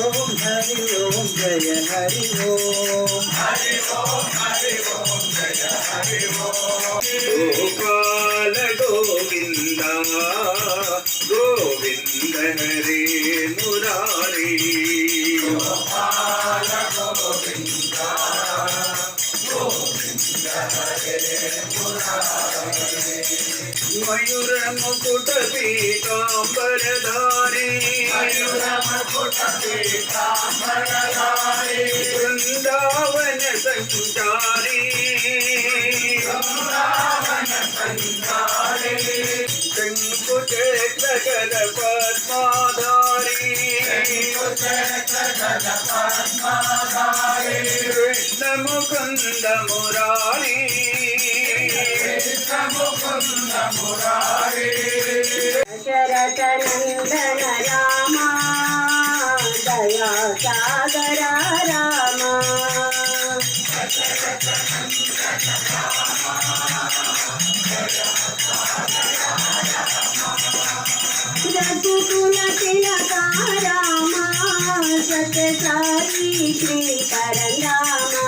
ఓం హరి ఓం జయ హరి ఓం. హరి ఓం హరి ఓం జయ హరి ఓం గోపాల గోవింద గోవింద హరి మురారీ మయూర ముకుట పీతాంబరధారి బృందావన సంచారి శంకు చక్ర పద్మాధారి కృష్ణ ముకుంద మురారి దశరథ నందన రామ దయా సాగర రామ రఘుకుల తిలక రామ సత్య సాయి శ్రీ పరందామ.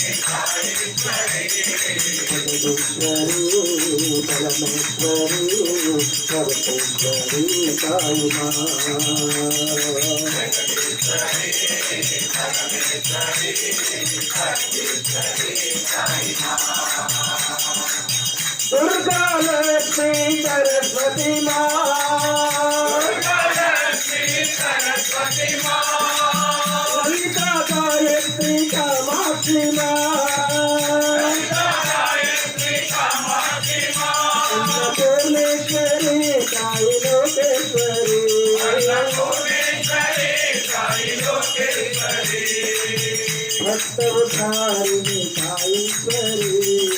భక్తవతారిణి సాయిశ్వరి జగదీశ్వరి పరమేశ్వరి సరస్వతి మా. లలితా గాయత్రి కామాక్షి మా అన్నపూర్ణేశ్వరి సాయి లోకేశ్వరి భక్తవతారిణి సాయిశ్వరి భజో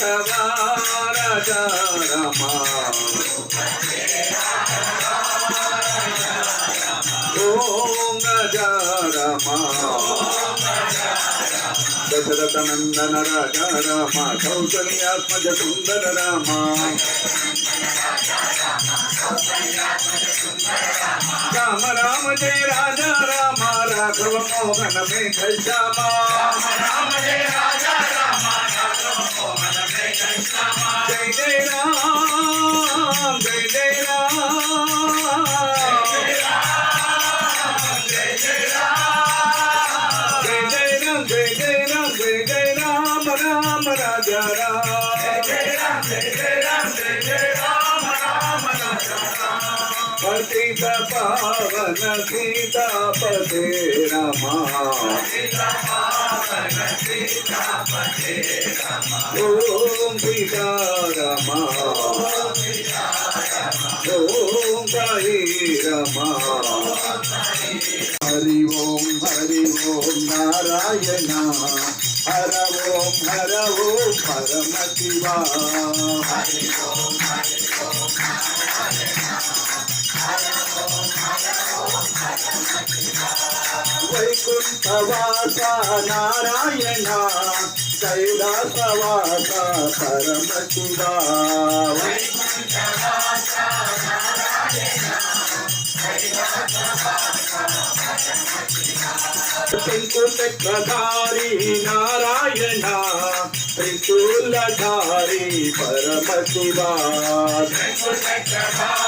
ఉపకేరా తవా రాజా రమా ఓం రాజా రమా దశరథ నందన రాజా రామ కౌసల్యాత్మజ సుందర రామ రామ రామ జయ రాజా రామ రాఘవ మోహన మేఘ శ్యామ జయ జయ రామ జయ జయ జయ పతిత పావన సీతాపతే రమా ఓం సీతారమా ఓం సాయి రమా హరి ఓం హరి ఓం నారాయణ హర ఓం హర ఓం పరమ శివా వైకుంఠవాస నారాయణ కైలాసవాస పరమ శివా శంకుచక్రధారి నారాయణ త్రిశూలధారి పరమశివా. శివా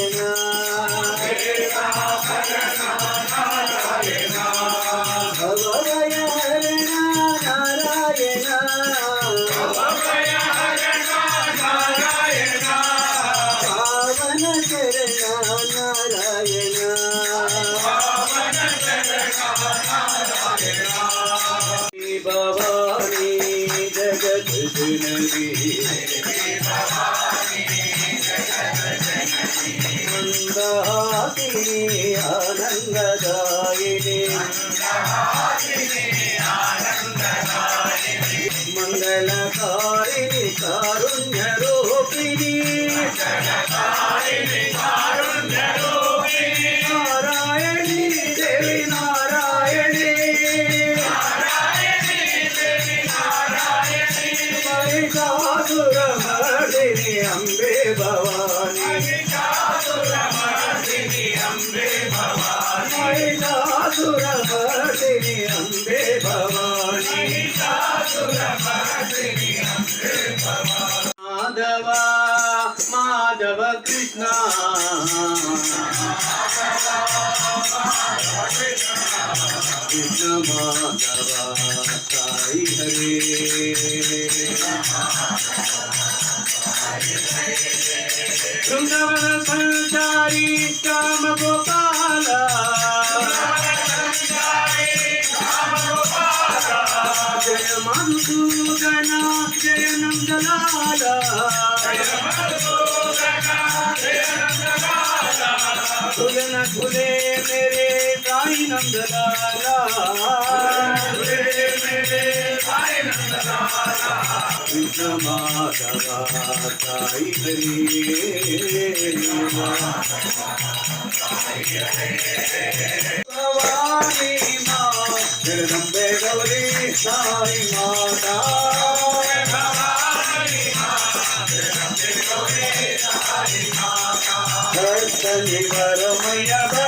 നൽകി కృష్ణ. కృష్ణ మాధవ సాయి హరే బృందవన సంచారి కామ గోపాల జయ మధుసూదన జయ నందలాల. खुलन खुले मेरे साई नंदलाला कृष्ण माधवा साई हरि भवानी माँ जगदम्बे गौरी साई माता தனி வரமையவா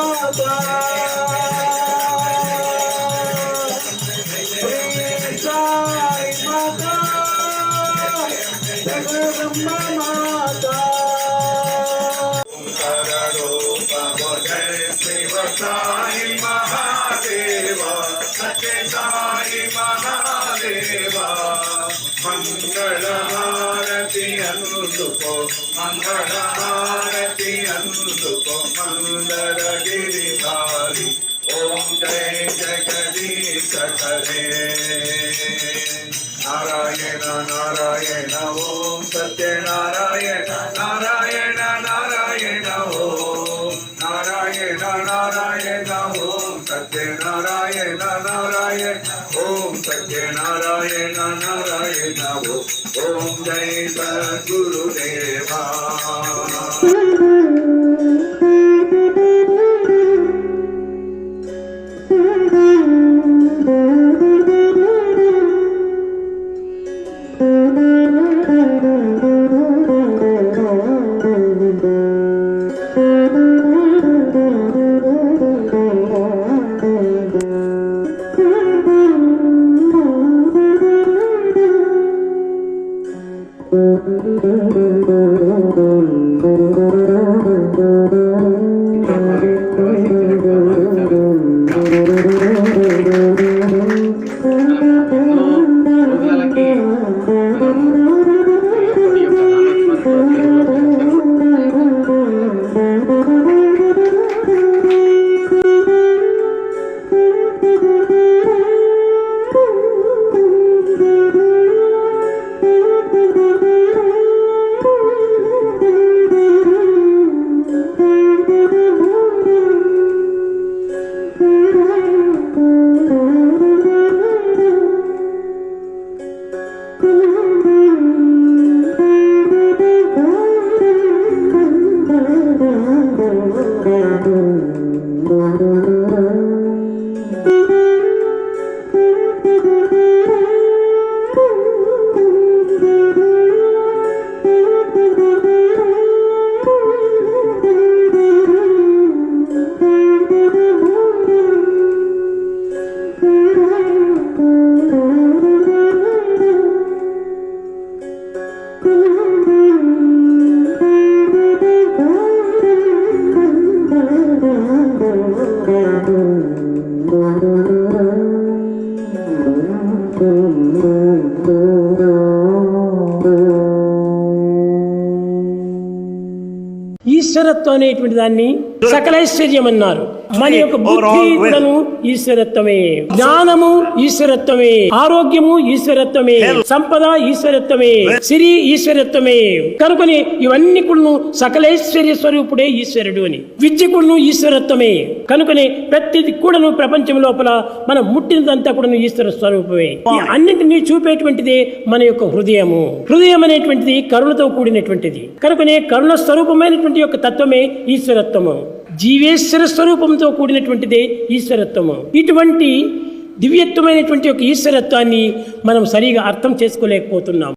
Mama. சாயி மகாதேவா சத்ய சாயி மகாதேவா மங்களஹாரதி அனுதுகோ மங்களஹாரதி அனுதுகோ மங்களகிரிதாரி ஓம் ஜெய ஜெகதீஷ கரே நாராயண நாராயண ஓம் சத்யநாராயண நாராயண நாராயண నారాయణ నారాయణ ఓం జై సద్గురుదేవా. సద్గురుదేవా రోజులకి అనేటువంటి దాన్ని సకలైశ్వర్యం అన్నారు మన యొక్క బుద్ధి కూడాను ఈశ్వరత్వమే. జ్ఞానము ఈశ్వరత్వమే. ఆరోగ్యము ఈశ్వరత్వమే. సంపద ఈశ్వరత్వమే. సిరి ఈశ్వరత్వమే. కనుకొని ఇవన్నీ కూడాను సకలైశ్వర్య స్వరూపుడే ఈశ్వరుడు అని. విద్య కూడాను ఈశ్వరత్వమే. కనుకొని ప్రతిది కూడాను ప్రపంచం లోపల మనం ముట్టినదంతా కూడాను ఈశ్వర స్వరూపమే. అన్నింటినీ చూపేటువంటిదే మన యొక్క హృదయము. హృదయం అనేటువంటిది కరుణతో కూడినటువంటిది. కనుకనే కరుణ స్వరూపమైనటువంటి యొక్క తత్వమే ఈశ్వరత్వము. జీవేశ్వర స్వరూపంతో కూడినటువంటిదే ఈశ్వరత్వము. ఇటువంటి దివ్యత్వమైనటువంటి ఒక ఈశ్వరత్వాన్ని మనం సరిగా అర్థం చేసుకోలేకపోతున్నాం.